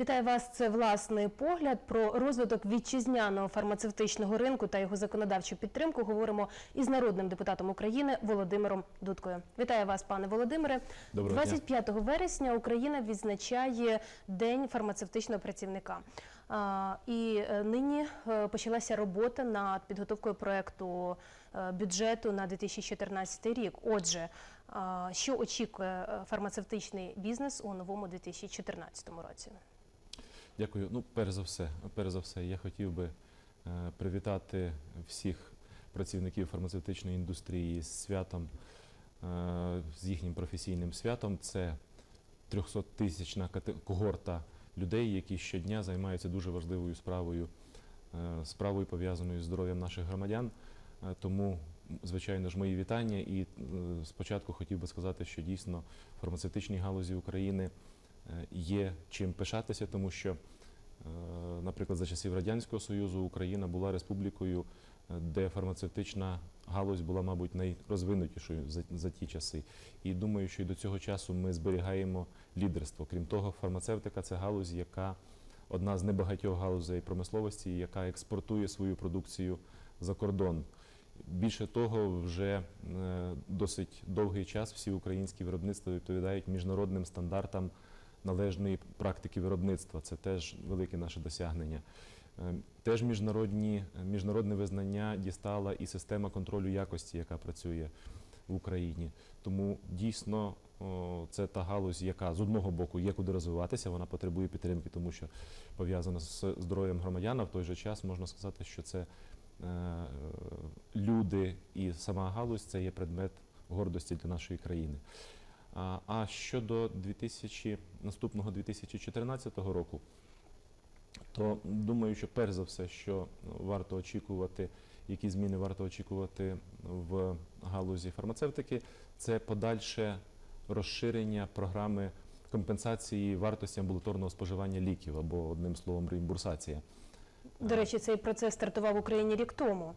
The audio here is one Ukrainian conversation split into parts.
Вітаю вас. Це власний погляд про розвиток вітчизняного фармацевтичного ринку та його законодавчу підтримку. Говоримо із народним депутатом України Володимиром Дудкою. Вітаю вас, пане Володимире. Доброго дня. вересня Україна відзначає День фармацевтичного працівника. І е, нині е, почалася робота над підготовкою проекту е, бюджету на 2014 рік. Отже, що очікує фармацевтичний бізнес у новому 2014 році? Дякую. Ну, перш за все, перш за все, я хотів би е, привітати всіх працівників фармацевтичної індустрії з святом, е, з їхнім професійним святом. Це 300-тисячна когорта людей, які щодня займаються дуже важливою справою, е, справою пов'язаною з здоров'ям наших громадян. Тому, звичайно ж, мої вітання. І спочатку хотів би сказати, що дійсно в фармацевтичній галузі України є чим пишатися, тому що, е, наприклад, за часів Радянського Союзу Україна була республікою, е, де фармацевтична галузь була, мабуть, найрозвинутішою за, за ті часи. І думаю, що і до цього часу ми зберігаємо лідерство. Крім того, фармацевтика це галузь, яка одна з небагатьох галузей промисловості, яка експортує свою продукцію за кордон. Більше того, вже е, досить довгий час всі українські виробництва відповідають міжнародним стандартам належної практики виробництва. Це теж велике наше досягнення. Е, Теж міжнародні, міжнародне визнання дістала і система контролю якості, яка працює в Україні. Тому дійсно це та галузь, яка з одного боку є куди розвиватися, вона потребує підтримки, тому що пов'язана з здоров'ям громадян. А в той же час можна сказати, що це е, люди і сама галузь це є предмет гордості для нашої країни. А, щодо 2000, наступного 2014 року, то думаю, що перш за все, що варто очікувати, які зміни варто очікувати в галузі фармацевтики, це подальше розширення програми компенсації вартості амбулаторного споживання ліків або одним словом реімбурсація. До речі, цей процес стартував в Україні рік тому.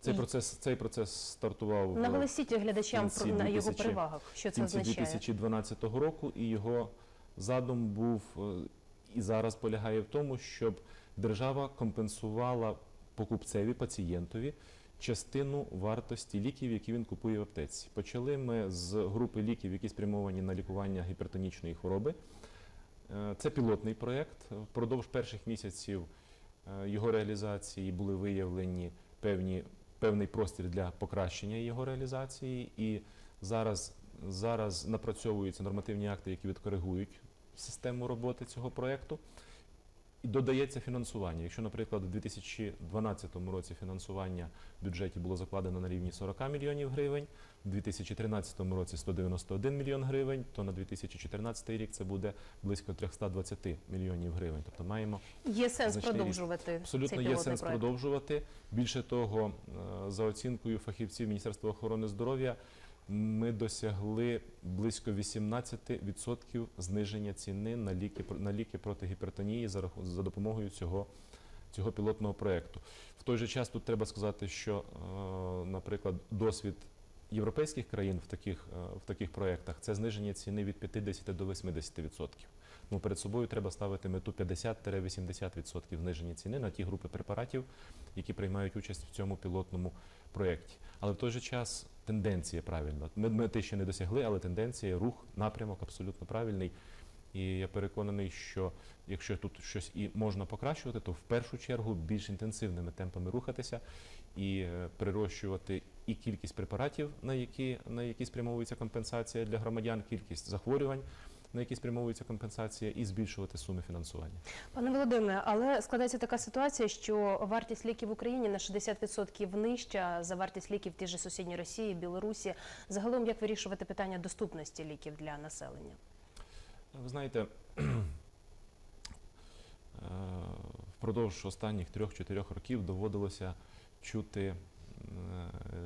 Цей процес, цей процес стартував Наголосіть глядачам про на його 2000 перевагах. Що це означає? 2012 року, і його задум був е, і зараз полягає в тому, щоб держава компенсувала покупцеві, пацієнтові частину вартості ліків, які він купує в аптеці. Почали ми з групи ліків, які спрямовані на лікування гіпертонічної хвороби. Е, Це пілотний проєкт. Впродовж перших місяців е, його реалізації були виявлені певні, певний простір для покращення його реалізації. І зараз, зараз напрацьовуються нормативні акти, які відкоригують систему роботи цього проєкту. І додається фінансування. Якщо, наприклад, у 2012 році фінансування в бюджеті було закладено на рівні 40 мільйонів гривень, у 2013 році 191 мільйон гривень, то на 2014 рік це буде близько 320 мільйонів гривень. Тобто маємо Є сенс продовжувати абсолютно цей є сенс проект? продовжувати. Більше того, е, за оцінкою фахівців Міністерства охорони здоров'я, ми досягли близько 18% зниження ціни на ліки на ліки проти гіпертонії за за допомогою цього. Цього пілотного проєкту. В той же час тут треба сказати, що, е, наприклад, досвід європейських країн в таких, е, в таких проєктах це зниження ціни від 50 до 80%. Тому перед собою треба ставити мету 50-80% зниження ціни на ті групи препаратів, які приймають участь в цьому пілотному проєкті. Але в той же час тенденція правильна. Ми те ще не досягли, але тенденція, рух, напрямок абсолютно правильний. І я переконаний, що якщо тут щось і можна покращувати, то в першу чергу більш інтенсивними темпами рухатися і е, прирощувати і кількість препаратів, на які, на які спрямовується компенсація для громадян, кількість захворювань, на які спрямовується компенсація, і збільшувати суми фінансування. Пане Володимире, але складається така ситуація, що вартість ліків в Україні на 60% нижча за вартість ліків в тій же сусідній Росії, Білорусі. Загалом, як вирішувати питання доступності ліків для населення? Ви знаєте, е, впродовж останніх трьох-чотирьох років доводилося чути е,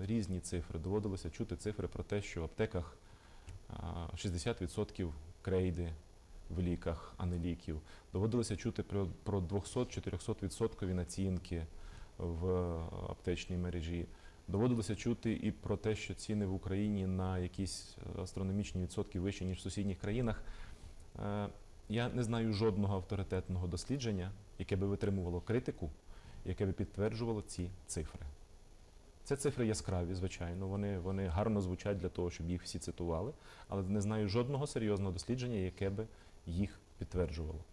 різні цифри. Доводилося чути цифри про те, що в аптеках е, 60% крейди в ліках, а не ліків. Доводилося чути про, про 200-400% націнки в аптечній мережі. Доводилося чути і про те, що ціни в Україні на якісь астрономічні відсотки вищі, ніж в сусідніх країнах. Е, Я не знаю жодного авторитетного дослідження, яке би витримувало критику, яке би підтверджувало ці цифри. Це цифри яскраві, звичайно, вони, вони гарно звучать для того, щоб їх всі цитували, але не знаю жодного серйозного дослідження, яке би їх підтверджувало.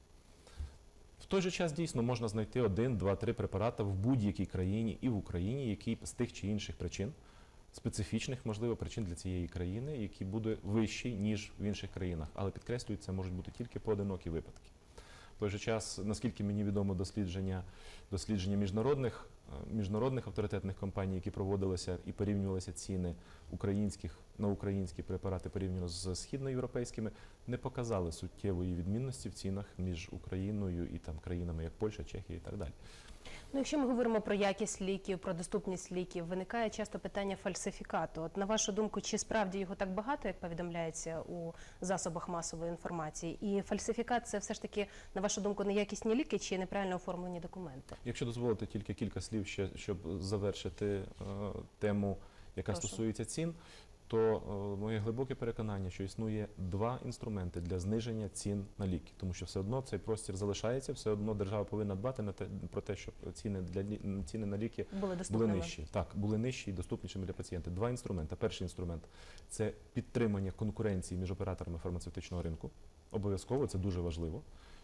В той же час дійсно можна знайти один, два, три препарати в будь-якій країні і в Україні, які з тих чи інших причин, специфічних, можливо, причин для цієї країни, які буде вищий, ніж в інших країнах. Але підкреслюю, це можуть бути тільки поодинокі випадки. В той же час, наскільки мені відомо, дослідження, дослідження міжнародних, міжнародних авторитетних компаній, які проводилися і порівнювалися ціни українських на українські препарати порівняно з східноєвропейськими, не показали суттєвої відмінності в цінах між Україною і там країнами, як Польща, Чехія і так далі. Ну, якщо ми говоримо про якість ліків, про доступність ліків, виникає часто питання фальсифікату. От на вашу думку, чи справді його так багато, як повідомляється у засобах масової інформації? І фальсифікат це все ж таки, на вашу думку, неякісні ліки чи неправильно оформлені документи? Якщо дозволите тільки кілька слів ще, щоб завершити е, тему, яка Прошу. стосується цін, то е, моє глибоке переконання, що існує два інструменти для зниження цін на ліки, тому що все одно цей простір залишається, все одно держава повинна дбати на те про те, щоб ціни для ціни на ліки Були були нижчі. Так, були нижчі і доступнішими для пацієнтів. Два інструменти. Перший інструмент це підтримання конкуренції між операторами фармацевтичного ринку. Обов'язково це дуже важливо,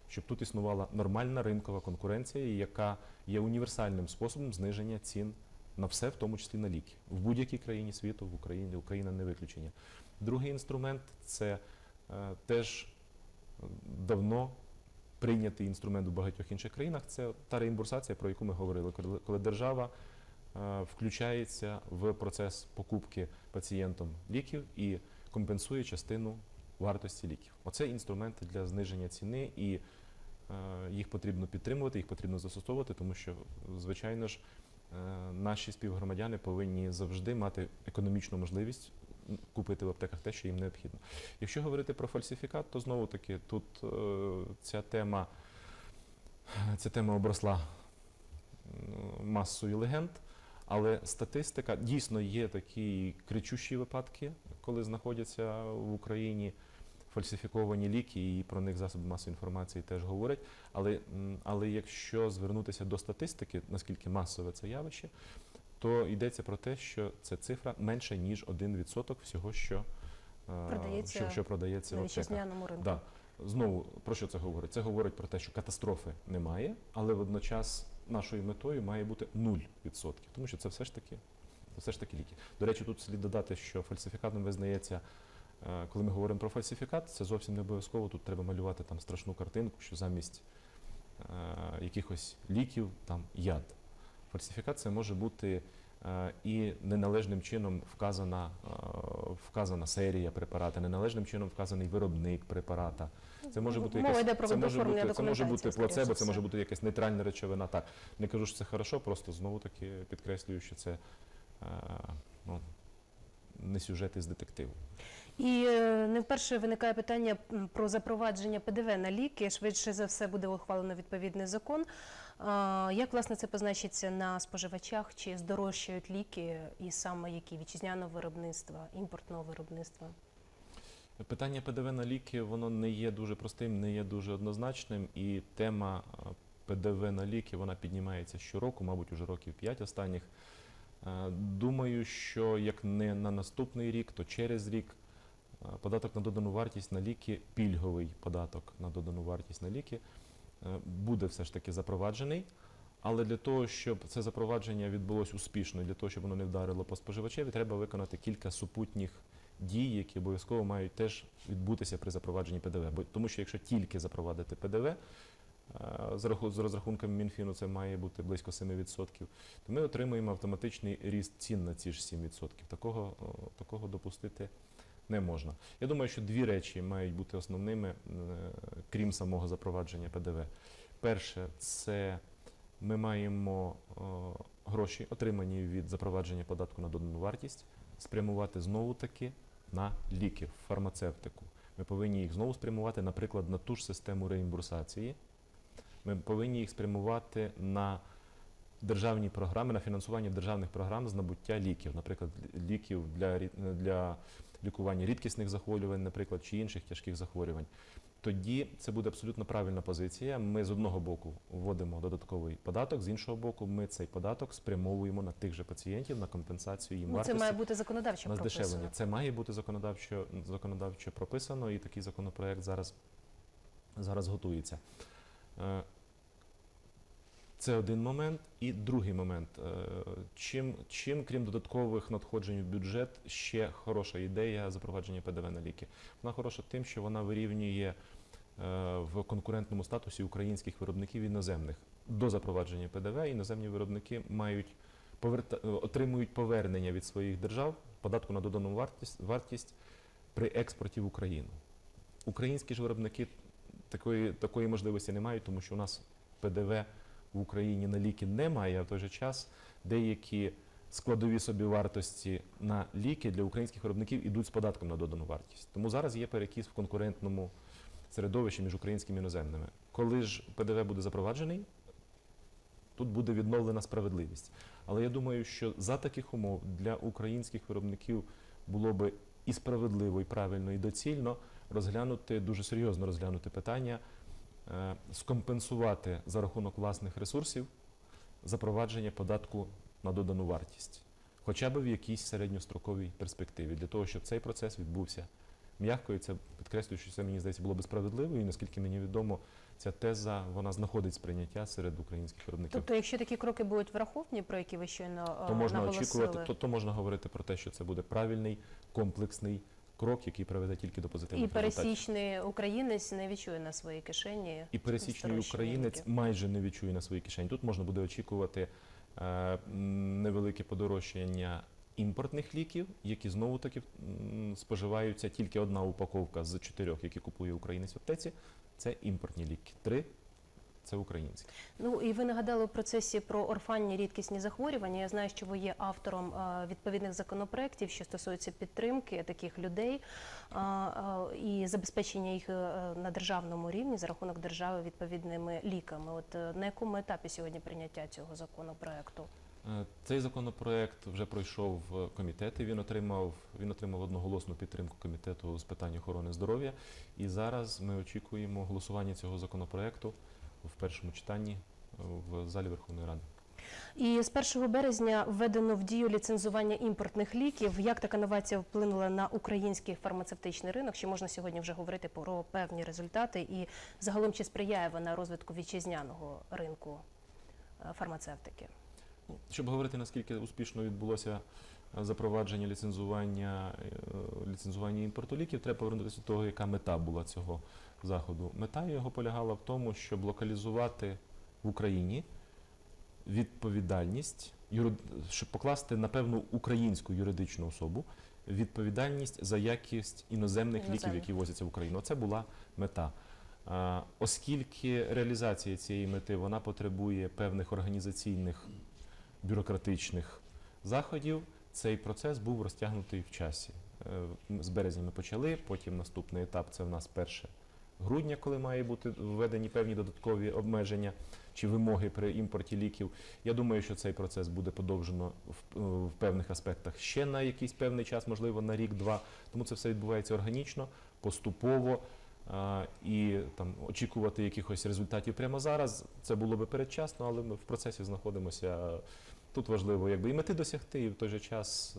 щоб тут існувала нормальна ринкова конкуренція, яка є універсальним способом зниження цін на все, в тому числі на ліки. В будь-якій країні світу, в Україні, Україна не виключення. Другий інструмент це е, теж е, давно прийнятий інструмент у багатьох інших країнах. Це та реімбурсація, про яку ми говорили, коли, держава е, включається в процес покупки пацієнтом ліків і компенсує частину вартості ліків. Оце інструменти для зниження ціни, і е, їх потрібно підтримувати, їх потрібно застосовувати, тому що, звичайно ж, наші співгромадяни повинні завжди мати економічну можливість купити в аптеках те, що їм необхідно. Якщо говорити про фальсифікат, то знову таки тут е, ця тема, ця тема обросла масою легенд. Але статистика дійсно є такі кричущі випадки, коли знаходяться в Україні фальсифіковані ліки, і про них засоби масової інформації теж говорять. Але, але якщо звернутися до статистики, наскільки масове це явище, то йдеться про те, що це цифра менше ніж 1% всього, що, е, Продається що, що продається На вітчизняному ринку? Да. Знову про що це говорить? Це говорить про те, що катастрофи немає, але водночас нашою метою має бути 0%, тому що це все ж таки, це все ж таки ліки. До речі, тут слід додати, що фальсифікатом визнається, коли ми говоримо про фальсифікат, це зовсім не обов'язково. Тут треба малювати там страшну картинку, що замість е, якихось ліків там яд. Фальсифікат це може бути е, і неналежним чином вказана, е, вказана серія препарата, неналежним чином вказаний виробник препарата. Це може бути якась, про це може бути, це може бути плацебо, це може бути якась нейтральна речовина. Так не кажу, що це хорошо, просто знову таки підкреслюю, що це е, ну, не сюжет із детективу. І е, не вперше виникає питання про запровадження ПДВ на ліки. Швидше за все буде ухвалено відповідний закон. Як власне це позначиться на споживачах? Чи здорожчають ліки, і саме які вітчизняного виробництва, імпортного виробництва? Питання ПДВ на ліки воно не є дуже простим, не є дуже однозначним, і тема е, ПДВ на ліки вона піднімається щороку, мабуть, уже років 5 останніх. Е, Думаю, що як не на наступний рік, то через рік податок на додану вартість на ліки, пільговий податок на додану вартість на ліки е, буде все ж таки запроваджений. Але для того, щоб це запровадження відбулось успішно, для того, щоб воно не вдарило по споживачеві, треба виконати кілька супутніх дій, які обов'язково мають теж відбутися при запровадженні ПДВ. Бо тому, що якщо тільки запровадити ПДВ, е, з розрахунками Мінфіну це має бути близько 7%, то ми отримуємо автоматичний ріст цін на ці ж 7%. Такого, такого допустити не можна. Я думаю, що дві речі мають бути основними, е, крім самого запровадження ПДВ. Перше, це ми маємо гроші, отримані від запровадження податку на додану вартість, спрямувати знову таки на ліки, фармацевтику. Ми повинні їх знову спрямувати, наприклад, на ту ж систему реімбурсації. Ми повинні їх спрямувати на державні програми, на фінансування державних програм з набуття ліків, наприклад, ліків для, для лікування рідкісних захворювань, наприклад, чи інших тяжких захворювань. тоді це буде абсолютно правильна позиція. Ми з одного боку вводимо додатковий податок, з іншого боку, ми цей податок спрямовуємо на тих же пацієнтів на компенсацію їм Ну, це має бути законодавчо на прописано. здешевлення. Це має бути законодавчо, законодавчо прописано, і такий законопроект зараз, зараз готується. Це один момент. І другий момент. Е, Чим, чим, крім додаткових надходжень в бюджет, ще хороша ідея запровадження ПДВ на ліки. Вона хороша тим, що вона вирівнює е, в конкурентному статусі українських виробників іноземних. До запровадження ПДВ іноземні виробники мають поверта... отримують повернення від своїх держав податку на додану вартість, вартість при експорті в Україну. Українські ж виробники такої, такої можливості не мають, тому що у нас ПДВ в Україні на ліки немає, а в той же час деякі складові собівартості на ліки для українських виробників ідуть з податком на додану вартість. Тому зараз є перекіс в конкурентному середовищі між українськими і іноземними. Коли ж ПДВ буде запроваджений, тут буде відновлена справедливість. Але я думаю, що за таких умов для українських виробників було би і справедливо, і правильно, і доцільно розглянути дуже серйозно розглянути питання, скомпенсувати за рахунок власних ресурсів запровадження податку на додану вартість, хоча б в якійсь середньостроковій перспективі, для того, щоб цей процес відбувся м'яко, і це підкреслюю, що це мені здається було би справедливо, і наскільки мені відомо, ця теза вона знаходить сприйняття серед українських виробників. Тобто, якщо такі кроки будуть враховані, про які ви щойно е, то можна наголосили, очікувати, то, то можна говорити про те, що це буде правильний комплексний крок, який приведе тільки до і позитивних результатів. пересічний українець не відчує на своїй кишені. І пересічний українець майже не відчує на своїй кишені. Тут можна буде очікувати е, невелике подорожчання імпортних ліків, які знову таки споживаються тільки одна упаковка з чотирьох, які купує українець в аптеці. Це імпортні ліки. Три це українські. Ну і ви нагадали у процесі про орфанні рідкісні захворювання. Я знаю, що ви є автором е, відповідних законопроєктів, що стосуються підтримки таких людей а, і забезпечення їх е, на державному рівні за рахунок держави відповідними ліками. От е, на якому етапі сьогодні прийняття цього законопроекту? Е, Цей законопроект вже пройшов в комітети. Він отримав він отримав одноголосну підтримку комітету з питань охорони здоров'я. І зараз ми очікуємо голосування цього законопроекту в першому читанні е, в залі Верховної Ради. І з 1 березня введено в дію ліцензування імпортних ліків. Як така новація вплинула на український фармацевтичний ринок? Чи можна сьогодні вже говорити про певні результати? І загалом чи сприяє вона розвитку вітчизняного ринку е, фармацевтики? Ну, Щоб говорити, наскільки успішно відбулося е, запровадження ліцензування, ліцензування імпорту ліків, треба повернутися до того, яка мета була цього заходу. Мета його полягала в тому, щоб локалізувати в Україні відповідальність, щоб покласти на певну українську юридичну особу відповідальність за якість іноземних ліків, які возяться в Україну. Це була мета. Оскільки реалізація цієї мети вона потребує певних організаційних бюрократичних заходів, цей процес був розтягнутий в часі. Е, З березня ми почали, потім наступний етап це в нас 1 грудня, коли має бути введені певні додаткові обмеження чи вимоги при імпорті ліків. Я думаю, що цей процес буде подовжено в, в певних аспектах ще на якийсь певний час, можливо, на рік-два. Тому це все відбувається органічно, поступово. А, і там очікувати якихось результатів прямо зараз це було би передчасно, але ми в процесі знаходимося. Тут важливо якби і мети досягти, і в той же час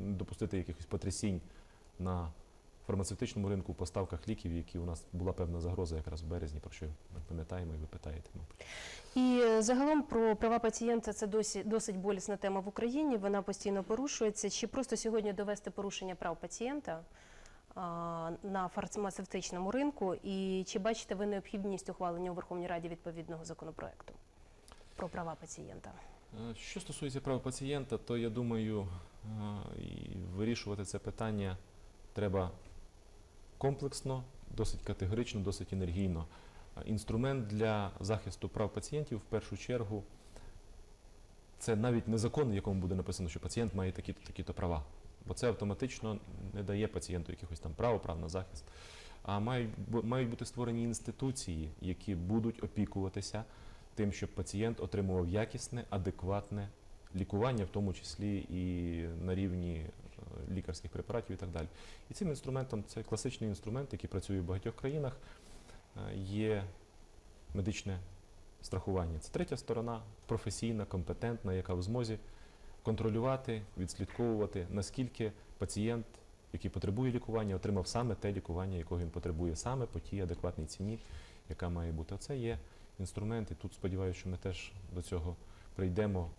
допустити якихось потрясінь на фармацевтичному ринку в поставках ліків, які у нас була певна загроза якраз в березні, про що ми пам'ятаємо і ви питаєте, мабуть. І е, загалом про права пацієнта це досі досить болісна тема в Україні. Вона постійно порушується. Чи просто сьогодні довести порушення прав пацієнта на фармацевтичному ринку? І чи бачите ви необхідність ухвалення у Верховній Раді відповідного законопроекту про права пацієнта? Е, Що стосується прав пацієнта, то я думаю, е, вирішувати це питання треба комплексно, досить категорично, досить енергійно. Е, Інструмент для захисту прав пацієнтів в першу чергу це навіть не закон, в якому буде написано, що пацієнт має такі-то такі-то права. Бо це автоматично не дає пацієнту якихось там прав, прав на захист. А мають, мають бути створені інституції, які будуть опікуватися тим, щоб пацієнт отримував якісне, адекватне лікування, в тому числі і на рівні лікарських препаратів і так далі. І цим інструментом це класичний інструмент, який працює в багатьох країнах. е, Є медичне страхування. Це третя сторона, професійна, компетентна, яка в змозі контролювати, відслідковувати, наскільки пацієнт, який потребує лікування, отримав саме те лікування, якого він потребує, саме по тій адекватній ціні, яка має бути. Оце є інструмент, і тут сподіваюся, що ми теж до цього прийдемо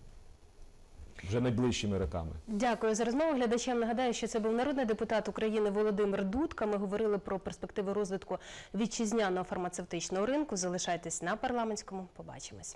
вже найближчими роками. Дякую за розмову. Глядачам нагадаю, що це був народний депутат України Володимир Дудка. Ми говорили про перспективи розвитку вітчизняного фармацевтичного ринку. Залишайтесь на парламентському. Побачимось.